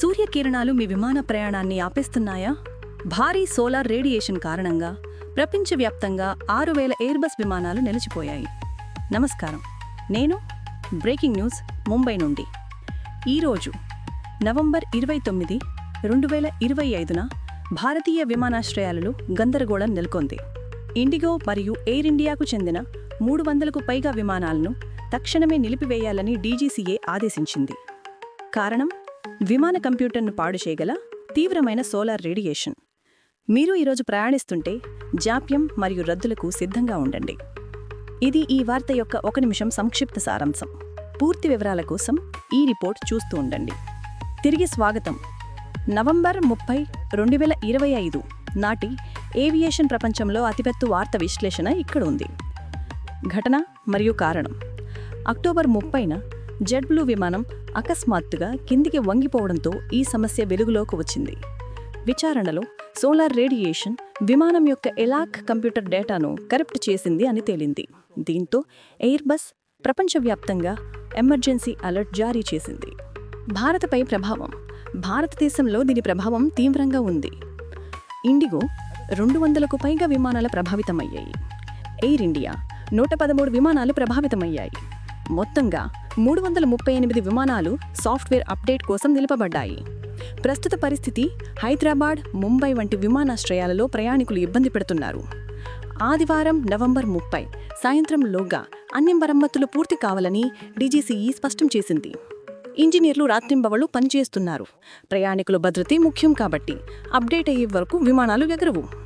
సూర్యకిరణాలు మీ విమాన ప్రయాణాన్ని ఆపేస్తున్నాయా? భారీ సోలార్ రేడియేషన్ కారణంగా ప్రపంచవ్యాప్తంగా ఆరు వేల ఎయిర్బస్ విమానాలు నిలిచిపోయాయి. నమస్కారం. నేను బ్రేకింగ్ న్యూస్ ముంబై నుండి. ఈరోజు నవంబర్ ఇరవై తొమ్మిది రెండు వేల ఇరవై ఐదున భారతీయ విమానాశ్రయాలలో గందరగోళం నెలకొంది. ఇండిగో మరియు ఎయిర్ ఇండియాకు చెందిన మూడు వందలకు పైగా విమానాలను తక్షణమే నిలిపివేయాలని డీజీసీఏ ఆదేశించింది. కారణం? విమాన కంప్యూటర్ను పాడు చేయగల తీవ్రమైన సోలార్ రేడియేషన్. మీరు ఈరోజు ప్రయాణిస్తుంటే జాప్యం మరియు రద్దులకు సిద్ధంగా ఉండండి. ఇది ఈ వార్త యొక్క ఒక నిమిషం సంక్షిప్త సారాంశం. పూర్తి వివరాల కోసం ఈ రిపోర్ట్ చూస్తూ ఉండండి. తిరిగి స్వాగతం. నవంబర్ ముప్పై రెండు వేల ఇరవై ఐదు నాటి ఏవియేషన్ ప్రపంచంలో అతిపెద్ద వార్త విశ్లేషణ ఇక్కడ ఉంది. ఘటన మరియు కారణం. అక్టోబర్ ముప్పైన జెడ్ బ్లూ విమానం అకస్మాత్తుగా కిందికి వంగిపోవడంతో ఈ సమస్య వెలుగులోకి వచ్చింది. విచారణలో సోలార్ రేడియేషన్ విమానం యొక్క ఎలాక్ కంప్యూటర్ డేటాను కరప్ట్ చేసింది అని తేలింది. దీంతో ఎయిర్బస్ ప్రపంచవ్యాప్తంగా ఎమర్జెన్సీ అలర్ట్ జారీ చేసింది. భారతపై ప్రభావం. భారతదేశంలో దీని ప్రభావం తీవ్రంగా ఉంది. ఇండిగో రెండు వందలకు పైగా విమానాలు ప్రభావితమయ్యాయి. ఎయిర్ ఇండియా నూట పదమూడు విమానాలు ప్రభావితమయ్యాయి. మొత్తంగా మూడు వందల ముప్పై ఎనిమిది విమానాలు సాఫ్ట్వేర్ అప్డేట్ కోసం నిలపబడ్డాయి. ప్రస్తుత పరిస్థితి హైదరాబాద్ ముంబై వంటి విమానాశ్రయాలలో ప్రయాణికులు ఇబ్బంది పెడుతున్నారు. ఆదివారం నవంబర్ ముప్పై సాయంత్రంలోగా అన్ని మరమ్మతులు పూర్తి కావాలని డీజీసీఈ స్పష్టం చేసింది. ఇంజనీర్లు రాత్రింబవళ్ళు పనిచేస్తున్నారు. ప్రయాణికుల భద్రతే ముఖ్యం కాబట్టి అప్డేట్ అయ్యే వరకు విమానాలు ఎగరవు.